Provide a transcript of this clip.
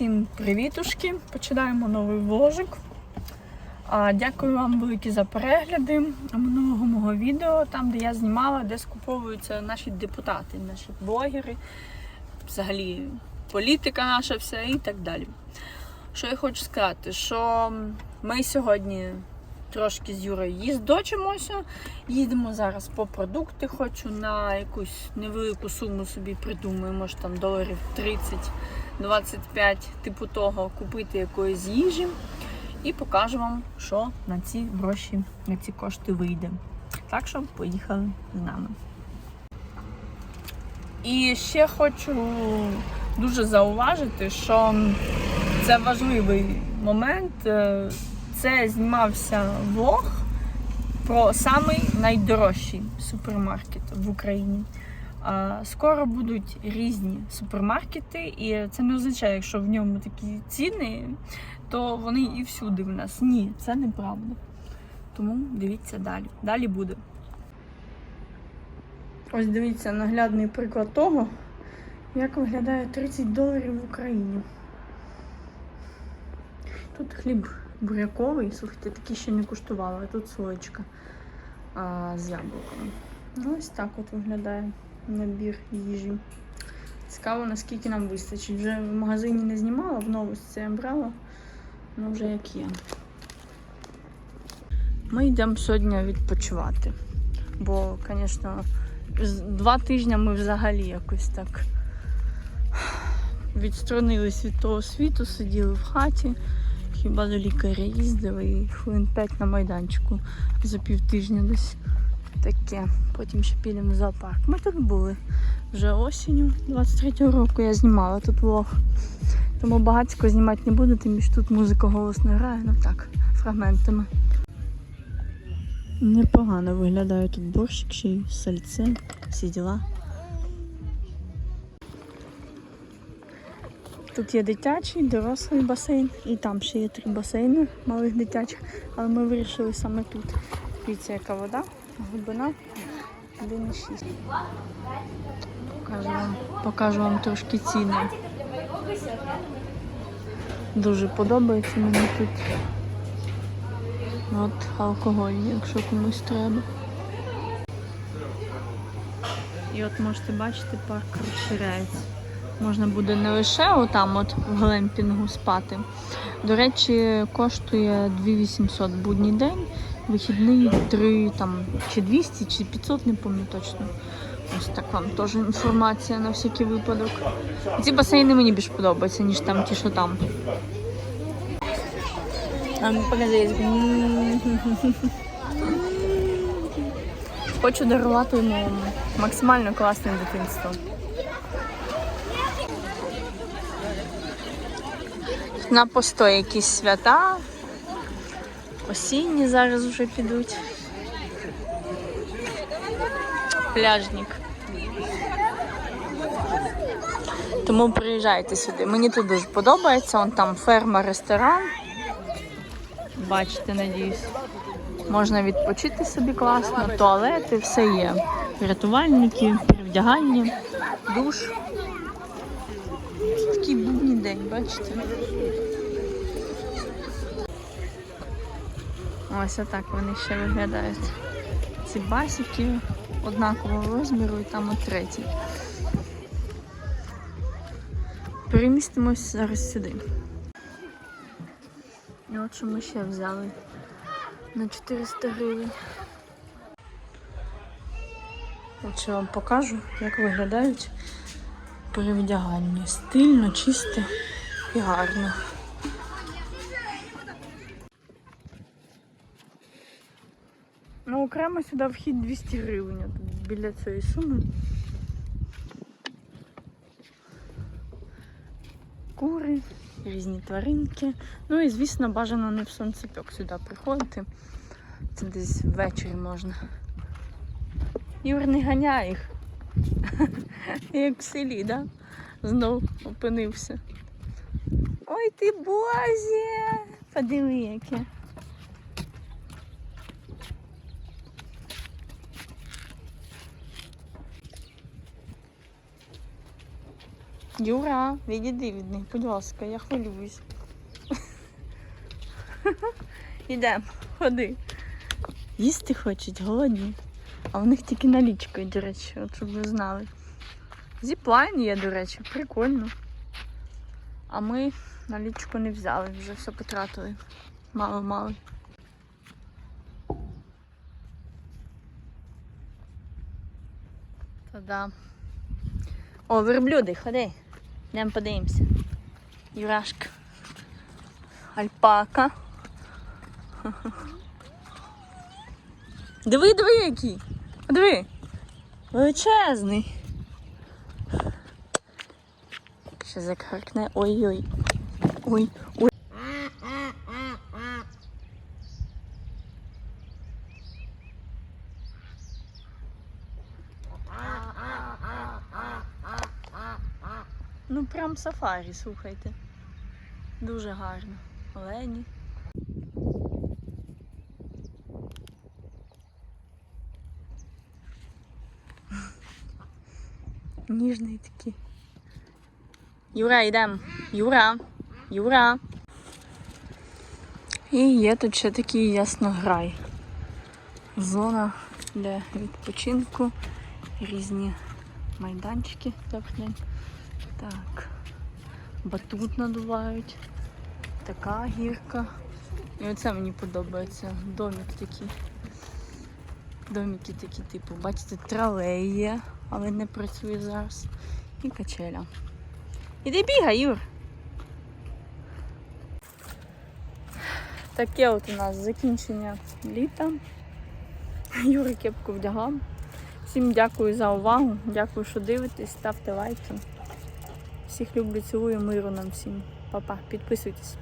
Всім привітушки! Починаємо новий вложик. Дякую вам велике за перегляди минулого мого відео, там де я знімала, де скуповуються наші депутати, наші блогери, взагалі політика наша вся і так далі. Що я хочу сказати, що ми сьогодні трошки з Юрою їздочимося, їдемо зараз по продукти, хочу на якусь невелику суму собі придумаю, може там доларів 30. 25, типу того, купити якоїсь їжі і покажу вам, що на ці гроші, на ці кошти вийде. Так що поїхали з нами. І ще хочу дуже зауважити, що це важливий момент. Це знімався влог про самий найдорожчий супермаркет в Україні. Скоро будуть різні супермаркети, і це не означає, якщо в ньому такі ціни, то вони і всюди в нас. Ні, це неправда. Тому дивіться далі. Далі буде. Ось дивіться наглядний приклад того, як виглядає 30 доларів в Україні. Тут хліб буряковий, слухайте, такий ще не куштувала, тут слоєчка з яблуком. Ну, ось так от виглядає набір їжі. Цікаво, наскільки нам вистачить. Вже в магазині не знімала, в новості я брала, ну вже як є. Ми йдемо сьогодні відпочивати. Бо, звісно, два тижні ми взагалі якось так відсторонились від того світу, сиділи в хаті, хіба до лікаря їздили і хвилин 5 на майданчику за півтижня десь таке. Потім ще підемо в зоопарк. Ми тут були вже осінню 23-го року. Я знімала тут влог. Тому багатько знімати не буду, тим більше тут музика голосно грає, ну так, фрагментами. Непогано виглядає тут борщик ще й сальце, всі діла. Тут є дитячий, дорослий басейн, і там ще є три басейни малих дитячих, але ми вирішили саме тут. Дивіться, яка вода, глибина 1,6. Покажу вам, покажу вам трошки ціни. Дуже подобається мені тут. От алкоголь, якщо комусь треба. І от можете бачити, парк розширяється. Можна буде не лише отам от в глемпінгу спати. До речі, коштує 2800 будній день, вихідний 3 там, чи 200, чи 500, не пам'ятаю точно. Ось так вам теж інформація на всякий випадок. Ці басейни мені більш подобаються, ніж там ті, що там. А. Хочу дарувати йому максимально класне дитинство. На постой якісь свята. Осінні зараз вже підуть. Пляжник. Тому приїжджайте сюди. Мені тут дуже подобається. Он там ферма, ресторан. Бачите, надіюсь. Можна відпочити собі класно, туалети, все є. Рятувальники, перевдягальні, душ. День, бачите? Ось отак вони ще виглядають. Ці басики однакового розміру і там от третій. Перемістимось зараз сюди. І от що ми ще взяли на 400 гривень. От що вам покажу, як виглядають перевдягальні. Стильно, чисто і гарно. Ну, окремо сюди вхід 200 гривень біля цієї суми. Кури, різні тваринки. Ну і, звісно, бажано не в сонцепьок сюди приходити. Це десь ввечері можна. Юр, не ганяй їх. Як в селі, да? Знов опинився. Ой ти бозі! Подиви яке. Юра, відійди від них, будь ласка, я хвилююсь. Ідемо, ходи. Їсти хочуть, голодні. А в них тільки налічка, до речі, от щоб ви знали. Зіплайн є, до речі, прикольно. А ми налічку не взяли, вже все потратили. Мало-мало. Та-да. О, верблюди, ходи. Йдемо подивимося. Юрашка. Альпака. Диви, диви, який. Диви. Величезний. Ще закаркне. Ой-ой. Ой, ой. Ну прям сафарі, слухайте. Дуже гарно. Олені. Ніжний такий. Юра, йдемо. Юра. Юра. І є тут ще такий яснограй. Зона для відпочинку. Різні майданчики. Так. Батут надувають. Така гірка. І оце мені подобається. Домик такий. Домики такі, типу, бачите, тралей є, але не працює зараз. І качеля. Іди бігай, Юр. Таке от у нас закінчення літа. Юра кепку вдягав. Всім дякую за увагу. Дякую, що дивитесь. Ставте лайки. Всіх люблю, цілую, миру нам всім. Па-па, підписуйтесь.